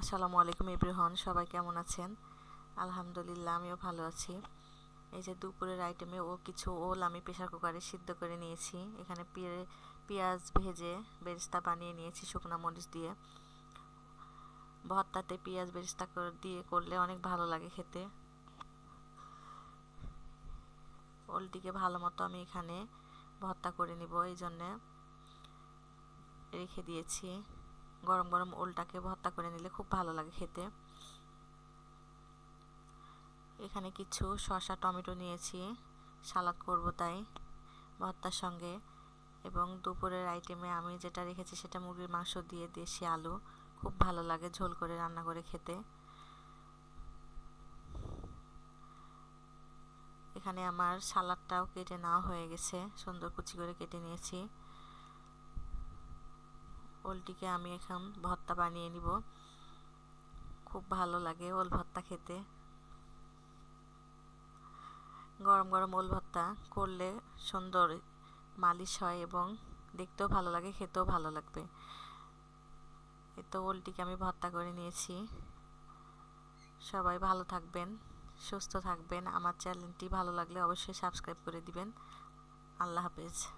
আসসালামু আলাইকুম ইব্রাহন সবাই কেমন আছেন? আলহামদুলিল্লাহ, আমিও ভালো আছি। এই যে দুপুরের আইটেমে ও কিছু ওল আমি প্রেশার কুকারে সিদ্ধ করে নিয়েছি। এখানে পেঁয়াজ ভেজে বেরেস্তা বানিয়ে নিয়েছি শুকনো মরিচ দিয়ে। ভর্তাতে পেঁয়াজ বেরেস্তা দিয়ে করলে অনেক ভালো লাগে খেতে। ওলটিকে ভালো মতো আমি এখানে ভর্তা করে নিব, এই জন্যে রেখে দিয়েছি। গরম গরম ওলটাকে ভর্তা করে নিলে খুব ভালো লাগে খেতে। এখানে কিছু শসা, টমেটো নিয়েছি, সালাদ করব তাই ভর্তার সঙ্গে। এবং দুপুরের আইটেমে আমি যেটা রেখেছি সেটা মুরগির মাংস দিয়ে দেশি আলু। খুব ভালো লাগে ঝোল করে রান্না করে খেতে। এখানে আমার সালাদটাও কেটে নেওয়া হয়ে গেছে, সুন্দর কুচি করে কেটে নিয়েছি। ওলটিকে আমি এখন ভর্তা বানিয়ে নিব। খুব ভালো লাগে ওল ভর্তা খেতে। গরম গরম ওল ভর্তা করলে সুন্দর মালিশ হয় এবং দেখতেও ভালো লাগে, খেতেও ভালো লাগবে। এ তো ওলটিকে আমি ভর্তা করে নিয়েছি। সবাই ভালো থাকবেন, সুস্থ থাকবেন। আমার চ্যানেলটি ভালো লাগলে অবশ্যই সাবস্ক্রাইব করে দিবেন। আল্লাহ হাফেজ।